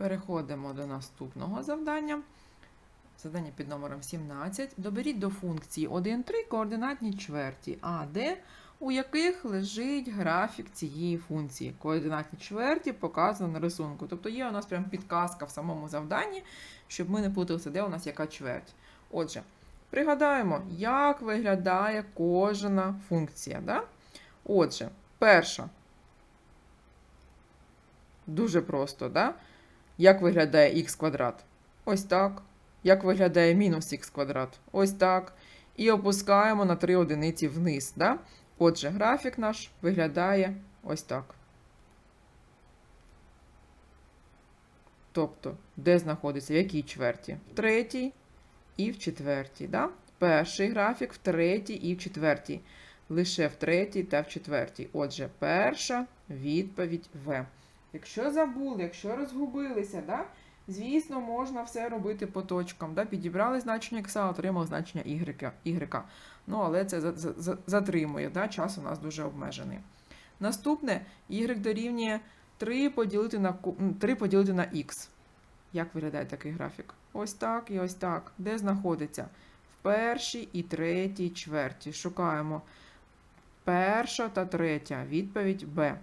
Переходимо до наступного завдання. Завдання під номером 17. Доберіть до функції 1,3 координатні чверті А, у яких лежить графік цієї функції. Координатні чверті показано на рисунку. Тобто є у нас прям підказка в самому завданні, щоб ми не плуталися, де у нас яка чверть. Отже, пригадаємо, як виглядає кожна функція. Да? Отже, перша. Дуже просто, да? Як виглядає х квадрат? Ось так. Як виглядає мінус х квадрат? Ось так. І опускаємо на 3 одиниці вниз. Да? Отже, графік наш виглядає ось так. Тобто, де знаходиться, в якій чверті? В третій і в четвертій. Да? Перший графік в третій і в четвертій. Лише в третій та в четвертій. Отже, перша відповідь В. Якщо забули, якщо розгубилися, да? звісно, можна все робити по точкам. Да? Підібрали значення x, отримали значення y. y. Ну, але це за- за- за- затримує, да? час у нас дуже обмежений. Наступне y дорівнює 3 поділити на, ку- 3 поділити на x. Як виглядає такий графік? Ось так і ось так. Де знаходиться? В першій і третій чверті. Шукаємо перша та третя. Відповідь Б.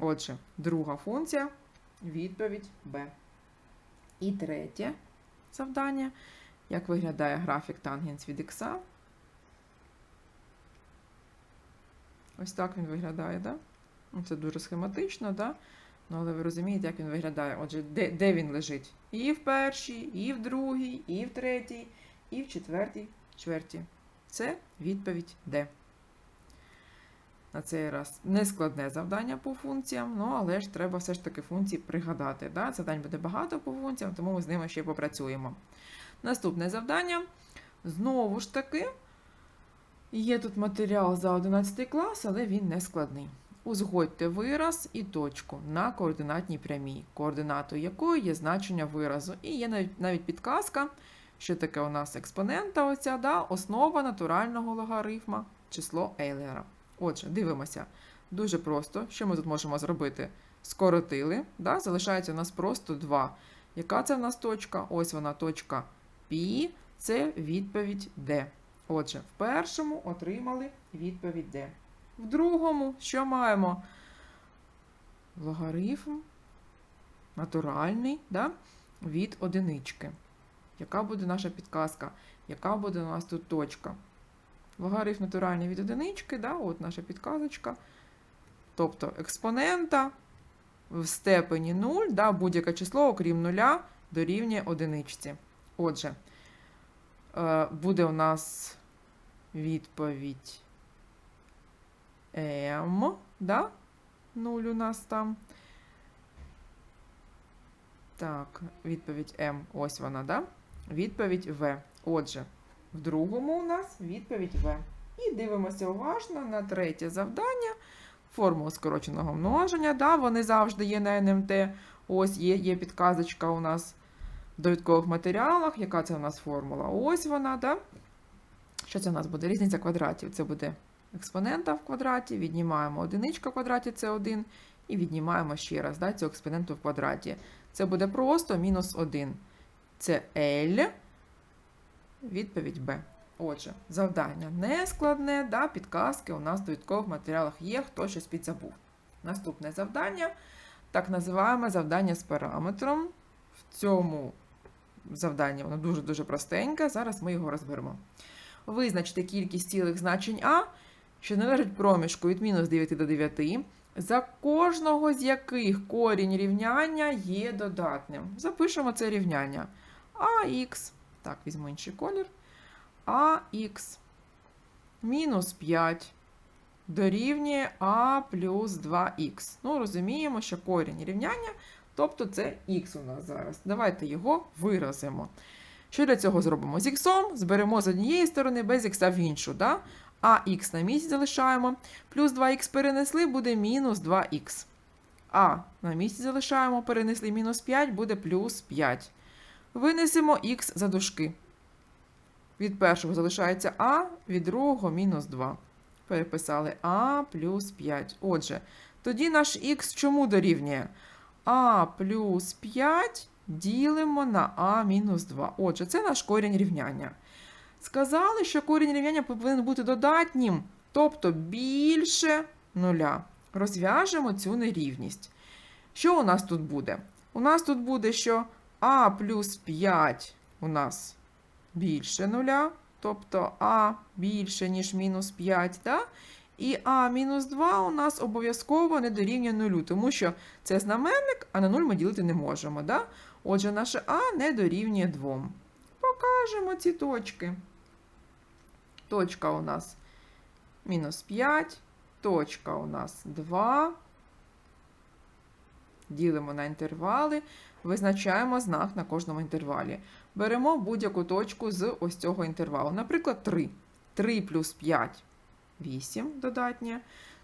Отже, друга функція, відповідь Б. І третє завдання. Як виглядає графік тангенс від х? Ось так він виглядає, да? Ну, Це дуже схематично, да? Ну, але ви розумієте, як він виглядає. Отже, де, де він лежить? І в першій, і в другій, і в третій, і в четвертій чверті. Це відповідь Д. На цей раз нескладне завдання по функціям, ну але ж треба все ж таки функції пригадати. Да? Завдань буде багато по функціям, тому ми з ними ще й попрацюємо. Наступне завдання. Знову ж таки, є тут матеріал за 11 клас, але він не складний. Узгодьте вираз і точку на координатній прямій, координатою якої є значення виразу. І є навіть, навіть підказка, що таке у нас експонента, оця, да? основа натурального логарифма, число Ейлера. Отже, дивимося. Дуже просто. Що ми тут можемо зробити? Скоротили, да? залишається у нас просто 2. Яка це в нас точка? Ось вона точка Пі, це відповідь Д. Отже, в першому отримали відповідь Д. В другому, що маємо? Логарифм натуральний да? від одинички. Яка буде наша підказка? Яка буде у нас тут точка? Логарифм натуральний від одинички, да? от наша підказочка. Тобто експонента в степені 0, да? будь-яке число, окрім нуля, дорівнює одиничці. Отже, е, буде у нас відповідь М, да? 0 у нас там. Так, відповідь М, ось вона, да? Відповідь В. Отже, в другому у нас відповідь В. І дивимося уважно на третє завдання. Формулу скороченого множення. Да, вони завжди є на НМТ. Ось є, є підказочка у нас в довідкових матеріалах. Яка це у нас формула? Ось вона, да? Що це у нас буде? Різниця квадратів. Це буде експонента в квадраті, віднімаємо одиничка в квадраті, це 1, і віднімаємо ще раз да, цю експоненту в квадраті. Це буде просто мінус 1. Це L, відповідь Б. Отже, завдання не складне, да, підказки у нас в довідкових матеріалах є, хто щось підзабув. Наступне завдання, так називаємо завдання з параметром. В цьому завданні воно дуже-дуже простеньке, зараз ми його розберемо. Визначте кількість цілих значень А, що належить проміжку від мінус 9 до 9, за кожного з яких корінь рівняння є додатним. Запишемо це рівняння. АХ, так, візьму інший колір. АХ мінус 5 дорівнює А плюс 2х. Ну, розуміємо, що корінь рівняння, тобто це х у нас зараз. Давайте його виразимо. Що для цього зробимо? З х зберемо з однієї сторони, без х в іншу. Да? А х на місці залишаємо. Плюс 2х перенесли, буде мінус 2х. А на місці залишаємо, перенесли мінус 5, буде плюс 5. Винесемо х за дужки. Від першого залишається А, від другого мінус 2. Переписали А плюс 5. Отже, тоді наш х чому дорівнює? а плюс 5 ділимо на а мінус 2. Отже, це наш корінь рівняння. Сказали, що корінь рівняння повинен бути додатнім, тобто більше нуля. Розв'яжемо цю нерівність. Що у нас тут буде? У нас тут буде, що а плюс 5 у нас більше нуля, тобто а більше, ніж мінус 5, да? і а мінус 2 у нас обов'язково не дорівнює нулю, тому що це знаменник, а на 0 ми ділити не можемо. Да? Отже, наше а не дорівнює 2. Покажемо ці точки. Точка у нас мінус 5, точка у нас 2. Ділимо на інтервали, визначаємо знак на кожному інтервалі. Беремо будь-яку точку з ось цього інтервалу. Наприклад, 3. 3 плюс 5 8 додатнє.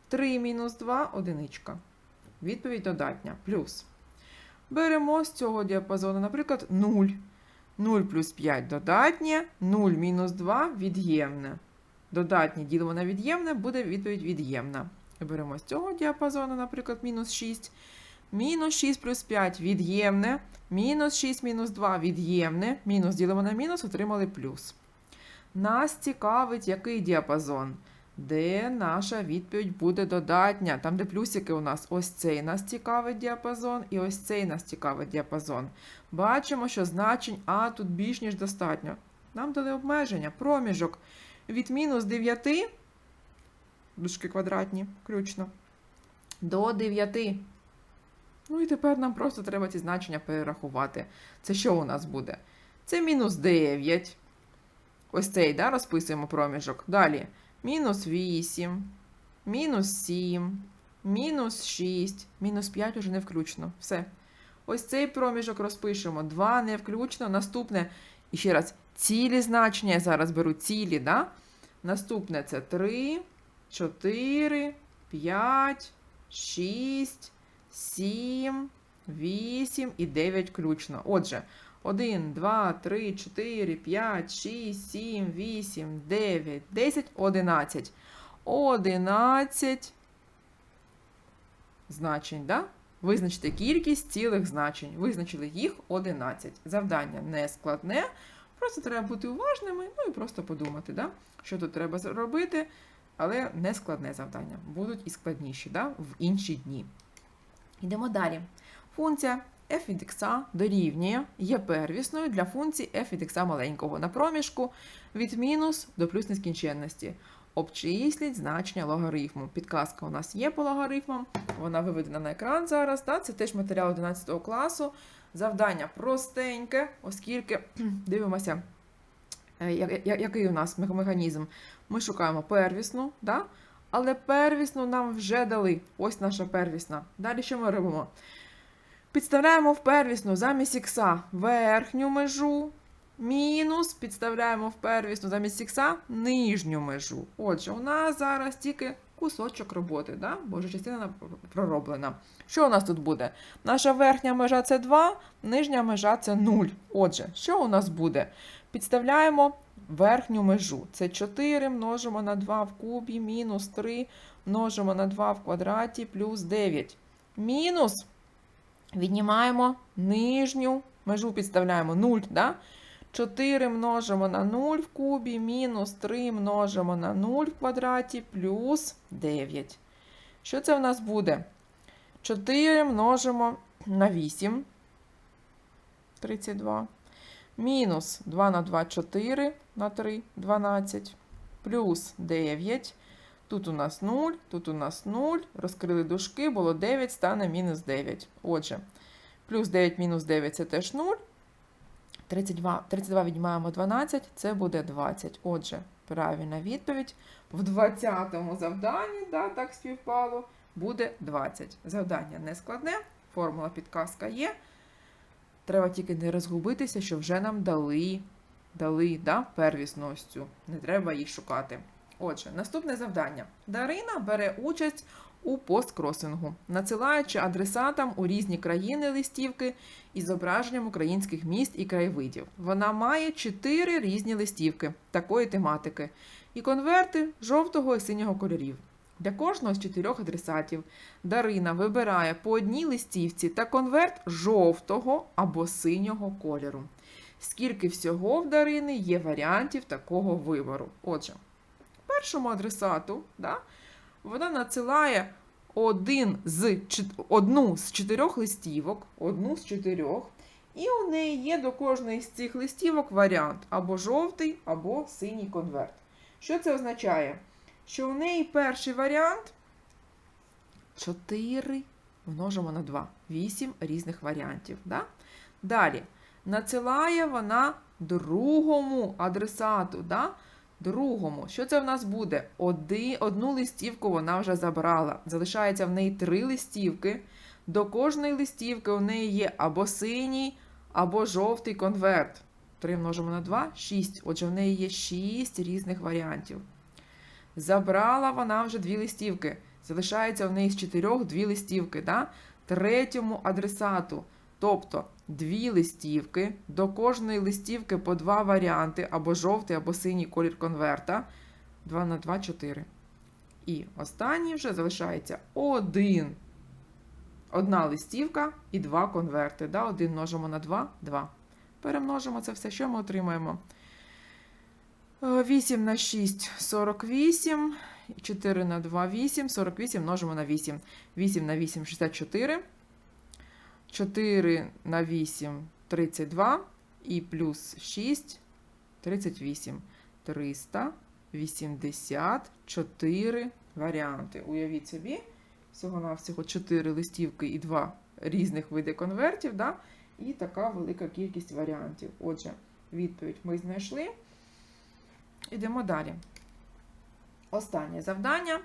3 мінус 2 одиничка. Відповідь додатня. Плюс. Беремо з цього діапазону, наприклад, 0. 0 плюс 5 додатнє, 0 мінус 2 від'ємне. Додатнє ділимо на від'ємне, буде відповідь від'ємна. Беремо з цього діапазону, наприклад, мінус 6. Мінус 6 плюс 5 від'ємне. Мінус 6 мінус 2 від'ємне. Мінус ділимо на мінус, отримали плюс. Нас цікавить, який діапазон? Де наша відповідь буде додатня? Там, де плюсики у нас ось цей нас цікавить діапазон, і ось цей нас цікавить діапазон. Бачимо, що значень А тут більш ніж достатньо. Нам дали обмеження, проміжок від мінус 9, дужки квадратні, включно, до 9. Ну і тепер нам просто треба ці значення перерахувати. Це що у нас буде? Це мінус 9. Ось цей, да, розписуємо проміжок. Далі. Мінус 8, мінус 7, мінус 6, мінус 5 уже не включно. Все. Ось цей проміжок розпишемо. 2 не включно. Наступне, і ще раз, цілі значення. Я зараз беру цілі, да? Наступне це 3, 4, 5, 6, 7, 8 і 9 включно. Отже, 1, 2, 3, 4, 5, 6, 7, 8, 9, 10, 11. 11 значень, да? Визначте кількість цілих значень. Визначили їх 11. Завдання не складне. Просто треба бути уважними, ну і просто подумати, да? що тут треба зробити. Але не складне завдання. Будуть і складніші да? в інші дні. Йдемо далі. Функція f від x дорівнює є первісною для функції f від x маленького на проміжку від мінус до плюс нескінченності. Обчисліть значення логарифму. Підказка у нас є по логарифмам, вона виведена на екран зараз. Да? Це теж матеріал 11 класу. Завдання простеньке, оскільки дивимося, е, який у нас механізм. Ми шукаємо первісну, да? Але первісну нам вже дали. Ось наша первісна. Далі що ми робимо? Підставляємо в первісну замість ікса верхню межу, мінус підставляємо в первісну замість ікса нижню межу. Отже, у нас зараз тільки кусочок роботи, да? бо частина пророблена. Що у нас тут буде? Наша верхня межа це 2, нижня межа це 0. Отже, що у нас буде? Підставляємо верхню межу. Це 4 множимо на 2 в кубі, мінус 3 множимо на 2 в квадраті, плюс 9. Мінус Віднімаємо нижню межу, підставляємо 0, да? 4 множимо на 0 в кубі, мінус 3 множимо на 0 в квадраті, плюс 9. Що це в нас буде? 4 множимо на 8, 32. Мінус 2 на 2, 4 на 3, 12. Плюс 9. Тут у нас 0, тут у нас 0. Розкрили дужки, було 9, стане мінус 9. Отже, плюс 9 мінус 9 це теж 0. 32, 32 віднімаємо 12, це буде 20. Отже, правильна відповідь в 20-му завданні, да, так співпало, буде 20. Завдання не складне, формула підказка є. Треба тільки не розгубитися, що вже нам дали, дали да, первісну. Не треба її шукати. Отже, наступне завдання. Дарина бере участь у посткросингу, надсилаючи адресатам у різні країни листівки із зображенням українських міст і краєвидів. Вона має чотири різні листівки такої тематики і конверти жовтого і синього кольорів. Для кожного з чотирьох адресатів Дарина вибирає по одній листівці та конверт жовтого або синього кольору. Скільки всього в Дарини є варіантів такого вибору? Отже, першому адресату да, вона надсилає один з, одну з чотирьох листівок, одну з чотирьох, і у неї є до кожної з цих листівок варіант або жовтий, або синій конверт. Що це означає? Що у неї перший варіант 4 множимо на 2. 8 різних варіантів. Да? Далі надсилає вона другому адресату. Да? Другому. Що це в нас буде? Оди, одну листівку вона вже забрала. Залишається в неї три листівки. До кожної листівки у неї є або синій, або жовтий конверт. 3 множимо на 2 6. Отже, в неї є 6 різних варіантів. Забрала вона вже дві листівки. Залишається в неї з чотирьох дві листівки. Да? Третьому адресату. Тобто дві листівки, до кожної листівки по два варіанти, або жовтий, або синій колір конверта. 2 на 2 4. І останній вже залишається один. Одна листівка і два конверти. Да? Один множимо на 2 2. Перемножимо це все, що ми отримаємо? Е, 8 на 6 48. 4 на 2 8. 48 множимо на 8. 8 на 8 64. 4 на 8 32. І плюс 6 38. 384 варіанти. Уявіть собі, всього-навсього 4 листівки і 2 різних види конвертів. Да? І така велика кількість варіантів. Отже, відповідь ми знайшли. Ідемо далі. Останнє завдання.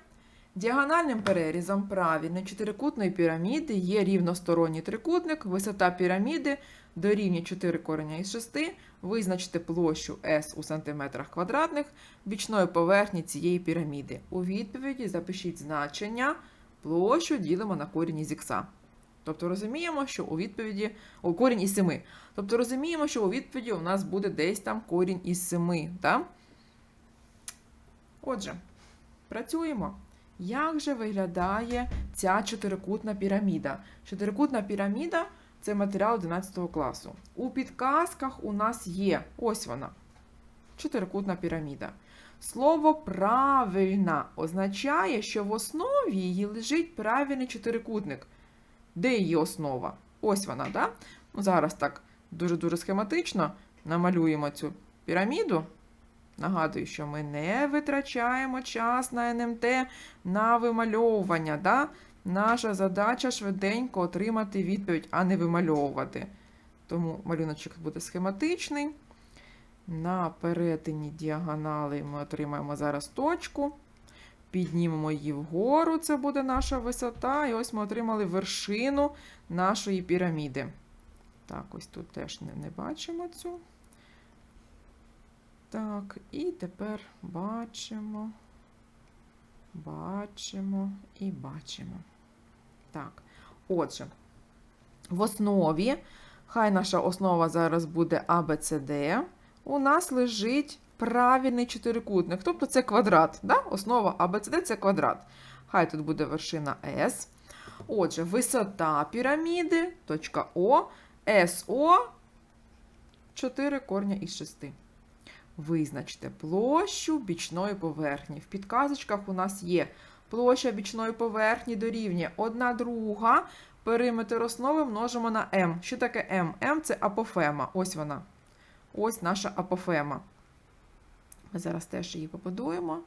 Діагональним перерізом правильної чотирикутної піраміди є рівносторонній трикутник, висота піраміди дорівнює 4 кореня із 6. Визначте площу S у сантиметрах квадратних бічної поверхні цієї піраміди. У відповіді запишіть значення, площу ділимо на корінь із х. Тобто розуміємо, що у відповіді о, корінь із 7. Тобто розуміємо, що у відповіді у нас буде десь там корінь із 7. Так? Отже, працюємо. Як же виглядає ця чотирикутна піраміда? Чотирикутна піраміда це матеріал 11 класу. У підказках у нас є ось вона. Чотирикутна піраміда. Слово правильна означає, що в основі її лежить правильний чотирикутник. Де її основа? Ось вона, да? Ну, зараз так дуже-дуже схематично намалюємо цю піраміду. Нагадую, що ми не витрачаємо час на НМТ на вимальовування. Да? Наша задача швиденько отримати відповідь, а не вимальовувати. Тому малюночок буде схематичний. На перетині діагонали ми отримаємо зараз точку. Піднімемо її вгору, це буде наша висота. І ось ми отримали вершину нашої піраміди. Так, ось тут теж не, не бачимо цю. Так, і тепер бачимо, бачимо і бачимо. Так, отже, в основі, хай наша основа зараз буде ABCD, у нас лежить правильний чотирикутник, тобто це квадрат. Да? Основа ABCD це квадрат. Хай тут буде вершина S. Отже, висота піраміди, точка О, СО 4 корня із 6. Визначте площу бічної поверхні. В підказочках у нас є площа бічної поверхні дорівнює 1 друга. Периметр основи множимо на m. Що таке m? m це апофема. Ось вона. Ось наша апофема. Ми зараз теж її побудуємо.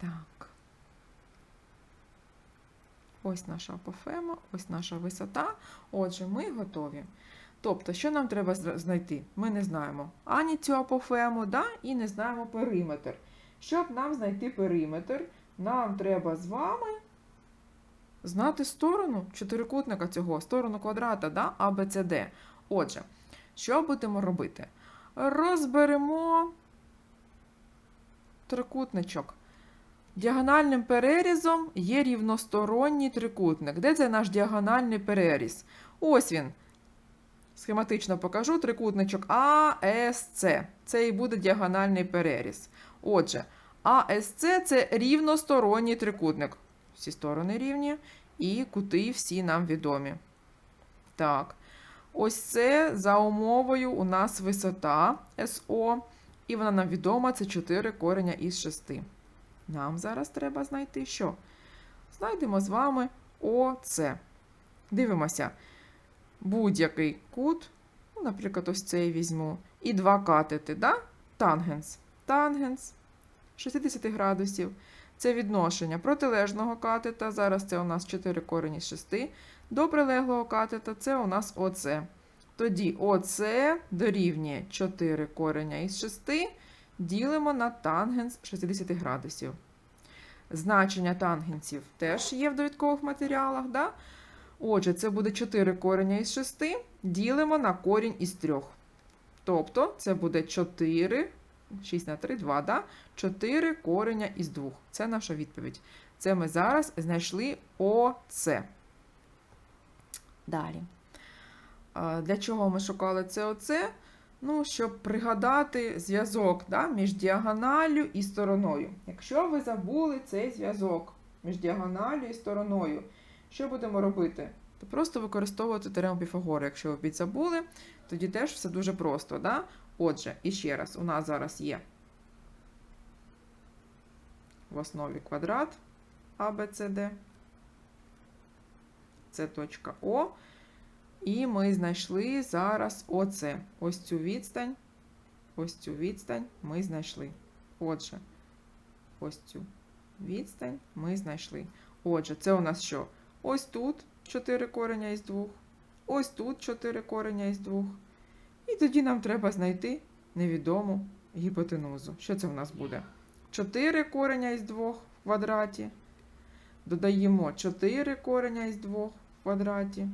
Так. Ось наша апофема, ось наша висота. Отже, ми готові. Тобто, що нам треба знайти? Ми не знаємо ані цю апофему, да? і не знаємо периметр. Щоб нам знайти периметр, нам треба з вами знати сторону чотирикутника цього, сторону квадрата, да? ABCD. Отже, що будемо робити? Розберемо трикутничок. Діагональним перерізом є рівносторонній трикутник. Де це наш діагональний переріз? Ось він. Схематично покажу трикутничок А, С, С. Це і буде діагональний переріз. Отже, А СЦ це рівносторонній трикутник. Всі сторони рівні, і кути всі нам відомі. Так. Ось це за умовою у нас висота СО, і вона нам відома, це 4 кореня із 6. Нам зараз треба знайти що? Знайдемо з вами ОЦ. Дивимося. Будь-який кут, ну, наприклад, ось цей візьму, і два катети, да? тангенс. Тангенс 60 градусів. Це відношення протилежного катета. Зараз це у нас 4 корені з 6. До прилеглого катета це у нас ОЦ. Тоді ОЦ дорівнює 4 кореня із 6, ділимо на тангенс 60 градусів. Значення тангенсів теж є в довідкових матеріалах. Да? Отже, це буде 4 кореня із 6, ділимо на корінь із 3. Тобто це буде 4, 6 на 3, 2, да? 4 кореня із 2. Це наша відповідь. Це ми зараз знайшли ОЦ. Далі. Для чого ми шукали це оце? Ну, щоб пригадати зв'язок да, між діагоналлю і стороною. Якщо ви забули цей зв'язок між діагоналлю і стороною, що будемо робити? То просто використовувати теорему Піфагора. Якщо ви підзабули, тоді теж все дуже просто. Да? Отже, і ще раз, у нас зараз є в основі квадрат ABCD. Це точка О. І ми знайшли зараз оце. Ось цю відстань. Ось цю відстань ми знайшли. Отже, ось цю відстань ми знайшли. Отже, це у нас що? Ось тут 4 кореня із 2. Ось тут 4 кореня із 2. І тоді нам треба знайти невідому гіпотенузу. Що це у нас буде? 4 кореня із 2 в квадраті. Додаємо 4 кореня із 2 в квадраті.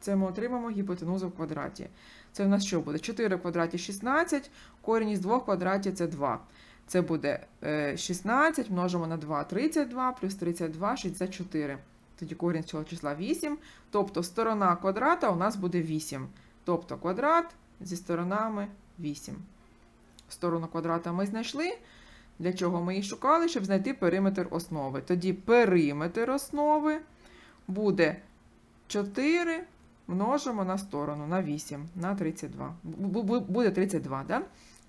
Це ми отримаємо гіпотенузу в квадраті. Це в нас що буде? 4 в квадраті 16, корінь із 2 в квадраті це 2. Це буде е, 16, множимо на 2, 32, плюс 32, 64. Тоді корінь цього числа 8. Тобто сторона квадрата у нас буде 8. Тобто квадрат зі сторонами 8. Сторону квадрата ми знайшли. Для чого ми її шукали? Щоб знайти периметр основи. Тоді периметр основи буде 4 множимо на сторону на 8, на 32. Бу- бу- Буде 32, да?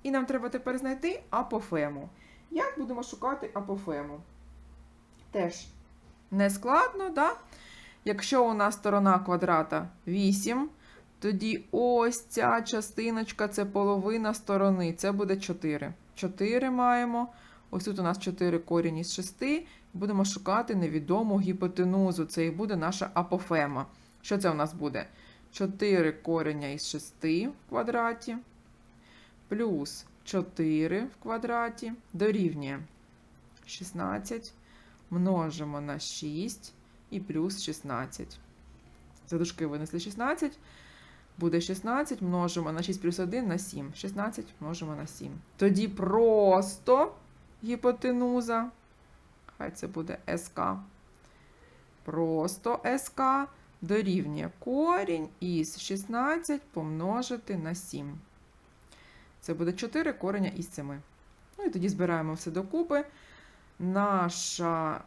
І нам треба тепер знайти апофему. Як будемо шукати апофему? Теж не складно, да? Якщо у нас сторона квадрата 8, тоді ось ця частиночка це половина сторони, це буде 4. 4 маємо. Ось тут у нас 4 корінь із 6. Будемо шукати невідому гіпотенузу. Це і буде наша апофема. Що це у нас буде? 4 кореня із 6 в квадраті, плюс 4 в квадраті дорівнює 16. Множимо на 6 і плюс 16. За дужки винесли 16. Буде 16, множимо на 6 плюс 1 на 7. 16 множимо на 7. Тоді просто гіпотенуза. Хай це буде СК. Просто СК дорівнює корінь із 16 помножити на 7. Це буде 4 кореня із 7. Ну і тоді збираємо все докупи. Наша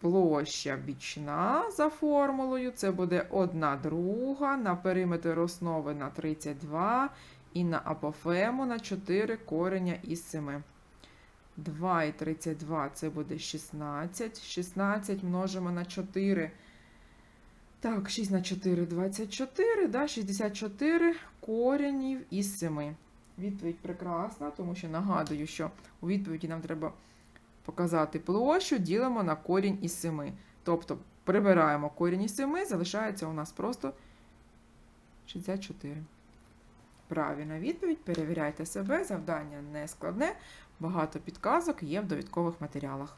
площа бічна за формулою. Це буде 1 друга на периметр основи на 32 і на апофему на 4 кореня із 7. 2 і 32 це буде 16. 16 множимо на 4. Так, 6 на 4 24, да, 64 коренів із 7. Відповідь прекрасна, тому що нагадую, що у відповіді нам треба показати площу, ділимо на корінь із 7. Тобто прибираємо корінь із 7, залишається у нас просто 64. Правильна відповідь. Перевіряйте себе, завдання не складне, багато підказок є в довідкових матеріалах.